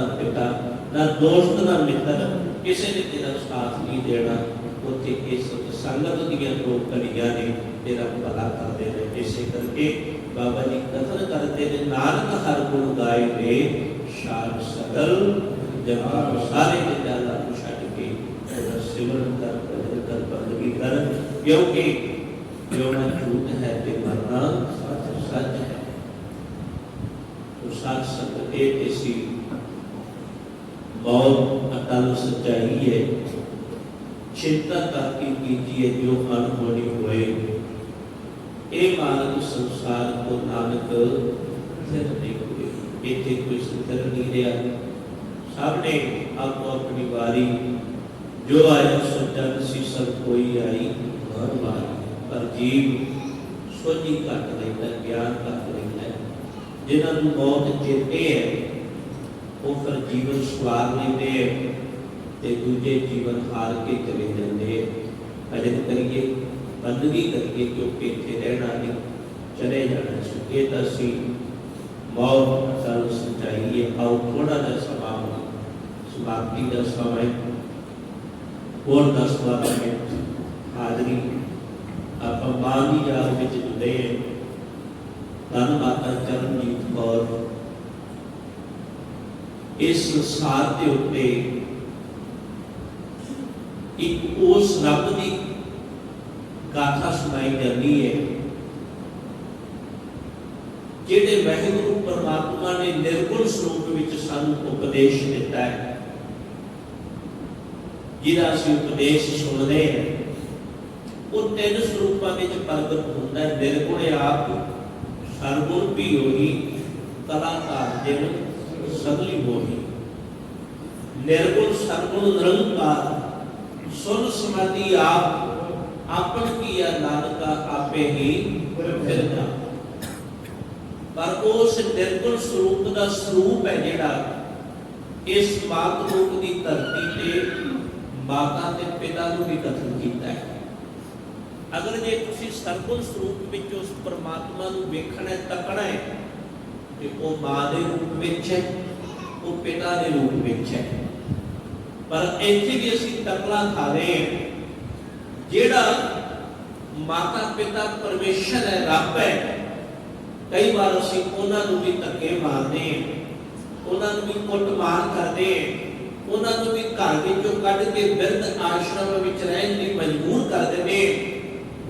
ਨਾ ਪਿਤਾ ਨਾ ਦੋਸਤ ਨਾ ਮਿੱਤਰ ਕਿਸੇ ਨੇ ਤੇਰਾ ਸਾਥ ਨਹੀਂ ਦੇਣਾ ਉੱਥੇ ਇਸ ਸੰਗਤ ਦੀਆਂ ਦੋ ਕਲੀਆਂ ਨੇ ਤੇਰਾ ਭਲਾ ਕਰਦੇ ਨੇ ਇਸੇ ਕਰਕੇ ਬਾਬਾ ਜੀ ਕਥਨ ਕਰਦੇ ਨੇ ਨਾਨਕ ਹਰ ਗੁਣ ਗਾਏ ਨੇ ਸ਼ਾਨ ਸਗਲ ਜਹਾਂ ਸਾਰੇ ਦੇ ਜਾਲਾ ਨੂੰ ਛੱਡ ਕੇ ਉਹਦਾ ਸਿਮਰਨ ਕਰ ਭਜਨ ਕਰ ਬੰਦਗੀ ਕਰ ਕਿਉਂਕਿ ਜਿਉਣਾ ਝੂਠ ਹੈ ਤੇ ਮਰਨਾ ਸੱਚ ਹੈ ਉਹ ਸੱਚ ਸੰਗਤ ਇਹ ਇਸੀ ਬਹੁਤ ਅਟਲ ਸੱਚਾਈ ਹੈ। ਚਿੰਤਾ ਕਰਕੇ ਕੀਜੀਏ ਜੋ ਅਨਹੋਣੀ ਹੋਏ। ਇਹ ਮਾਨਵ ਸੰਸਾਰ ਕੋ ਨਾਨਕ ਸਿਰ ਨਹੀਂ ਹੋਏ। ਇੱਥੇ ਕੋਈ ਸਿੱਧਰ ਨਹੀਂ ਰਿਹਾ। ਸਭ ਨੇ ਆਪੋ ਆਪਣੀ ਵਾਰੀ। ਜੋ ਆਇਆ ਸੋਚਾ ਸੀ ਸਭ ਕੋਈ ਆਈ ਹਰ ਵਾਰੀ। ਪਰ ਜੀਵ ਸੋਝੀ ਘੱਟ ਲੈਂਦਾ, ਗਿਆਨ ਘਟ ਲੈਂਦਾ। ਜਿਨ੍ਹਾਂ ਨੂੰ ਬਹੁਤ ਚੇਤੇ ਹੈ ਉਹ ਫਿਰ ਜੀਵਨ ਸਵਾਰ ਲੈਂਦੇ ਹੈ ਤੇ ਦੂਜੇ ਜੀਵਨ ਹਾਰ ਕੇ ਚਲੇ ਜਾਂਦੇ ਹੈ ਕਰੀਏ, ਬੰਦਗੀ ਕਰੀਏ, ਕਿਉਂਕਿ ਇੱਥੇ ਰਹਿਣਾ ਨਹੀਂ ਚਲੇ ਜਾਣਾ ਸੀ। ਤਾਂ ਸੀ ਮੌਤ ਸਰਵ ਸਚਾਈ ਹੈ ਆਓ ਥੋੜਾ ਜਿਹਾ ਸਮਾਂ ਸਮਾਪਤੀ ਦਾ ਸਮਾਂ ਹੈ। ਹੋਰ 10 12 ਹਾਜ਼ਰੀ। ਆਪਾਂ ਮਾਂ ਯਾਦ ਵਿੱਚ ਜੁੜੇ ਹਾਂ ਧੰਨ ਮਾਤਾ ਚਰਨਜੀਤ ਕੌਰ। ਇਸ ਸੰਸਾਰ ਦੇ ਉੱਤੇ ਇੱਕ ਉਸ ਰੱਬ ਦੀ ਗਾਥਾ ਸੁਣਾਈ ਜਾਂਦੀ ਹੈ, ਜਿਹੜੇ ਵਾਹਿਗੁਰੂ ਪਰਮਾਤਮਾ ਨੇ ਨਿਰਗੁਣ ਸਰੂਪ ਵਿੱਚ ਸਾਨੂੰ ਉਪਦੇਸ਼ ਦਿੱਤਾ ਹੈ, ਜਿਹਦਾ ਅਸੀਂ ਉਪਦੇਸ਼ ਸੁਣਦੇ ਹਾਂ, ਉਹ ਤਿੰਨ ਸਰੂਪਾਂ ਵਿੱਚ ਪ੍ਰਗਟ ਹੁੰਦਾ ਹੈ, ਨਿਰਗੁਣ ਆਪ, ਸਰਗੁਣ ਵੀ ਹੋਈ ਕਲਾਕਾਰ ਜਿਨ ਸਗਲੀ ਹੋਈ ਨਿਰਗੁਣ ਸਰਗੁਣ ਨਿਰੰਕਾਰ, ਸੁਨ ਸਮਾਧੀ ਆਪ ਆਪਣ ਕੀਆ ਨਾਨਕਾ ਆਪੇ ਹੀ ਫਿਰਦਾ ਪਰ ਉਸ ਨਿਰਗੁਣ ਸਰੂਪ ਦਾ ਸਰੂਪ ਹੈ ਜਿਹੜਾ ਇਸ ਮਾਤ ਰੂਪ ਦੀ ਧਰਤੀ ਤੇ ਮਾਤਾ ਤੇ ਪਿਤਾ ਨੂੰ ਵੀ ਕਥਨ ਕੀਤਾ ਹੈ। ਅਗਰ ਜੇ ਤੁਸੀਂ ਸਰਗੁਣ ਸਰੂਪ ਵਿੱਚ ਉਸ ਪਰਮਾਤਮਾ ਨੂੰ ਵੇਖਣਾ ਹੈ, ਤੱਕਣਾ ਹੈ ਤੇ ਉਹ ਮਾਂ ਦੇ ਰੂਪ ਵਿੱਚ ਹੈ, ਉਹ ਪਿਤਾ ਦੇ ਰੂਪ ਵਿੱਚ ਹੈ। ਪਰ ਇੱਥੇ ਵੀ ਅਸੀਂ ਤਕਲਾ ਖਾ ਰਹੇ ਹਾਂ। ਜਿਹੜਾ ਮਾਤਾ ਪਿਤਾ ਪਰਮੇਸ਼ਰ ਹੈ, ਰੱਬ ਹੈ, ਕਈ ਵਾਰ ਅਸੀਂ ਉਹਨਾਂ ਨੂੰ ਵੀ ਧੱਕੇ ਮਾਰਦੇ ਹਾਂ, ਉਹਨਾਂ ਨੂੰ ਵੀ ਕੁੱਟ ਮਾਰ ਕਰਦੇ ਹਾਂ, ਉਹਨਾਂ ਨੂੰ ਵੀ ਘਰ ਵਿੱਚੋਂ ਕੱਢ ਕੇ ਬਿਰਧ ਆਸ਼ਰਮ ਵਿੱਚ ਰਹਿਣ ਲਈ ਮਜਬੂਰ ਕਰ ਦਿੰਦੇ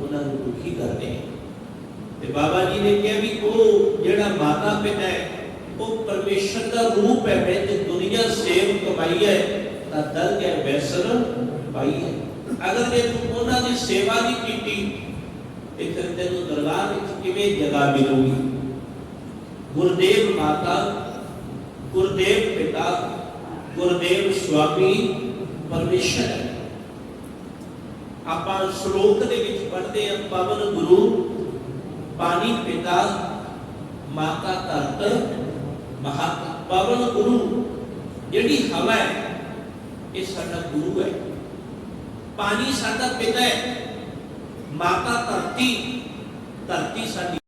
ਉਹਨਾਂ ਨੂੰ ਦੁਖੀ ਕਰਦੇ ਹਾਂ। ਤੇ ਬਾਬਾ ਜੀ ਨੇ ਕਿਹਾ ਵੀ ਉਹ ਜਿਹੜਾ ਮਾਤਾ ਪਿਤਾ ਹੈ, ਉਹ ਪਰਮੇਸ਼ਰ ਦਾ ਰੂਪ ਹੈ ਮੈਂ ਤੇ ਦੁਨੀਆ ਸੇਵ ਕਮਾਈ ਹੈ, ਤਾਂ ਦਰ ਕੇ ਬੈਸਰ ਪਾਈ ਹੈ ਅਗਰ ਜੇ ਤੂੰ ਉਹਨਾਂ ਦੀ ਸੇਵਾ ਨਹੀਂ ਕੀਤੀ, ਤੇ ਫਿਰ ਤੈਨੂੰ ਦਰਗਾਹ ਵਿੱਚ ਕਿਵੇਂ ਜਗ੍ਹਾ ਮਿਲੂਗੀ ਗੁਰਦੇਵ ਮਾਤਾ, ਗੁਰਦੇਵ ਪਿਤਾ, ਗੁਰਦੇਵ ਸੁਆਮੀ ਪਰਮੇਸ਼ਰ ਹੈ। ਆਪਾਂ ਸ਼ਲੋਕ ਦੇ ਵਿੱਚ ਪੜ੍ਹਦੇ ਹਾਂ, ਪਵਨ ਗੁਰੂ ਪਾਣੀ ਪਿਤਾ ਮਾਤਾ ਧਰਤ ਮਹਾ ਪਵਨ ਗੁਰੂ ਜਿਹੜੀ ਹਵਾ ਹੈ, ਇਹ ਸਾਡਾ ਗੁਰੂ ਹੈ। ਪਾਣੀ ਸਾਡਾ ਪਿਤਾ ਹੈ। ਮਾਤਾ ਧਰਤੀ ਧਰਤੀ ਸਾਡੀ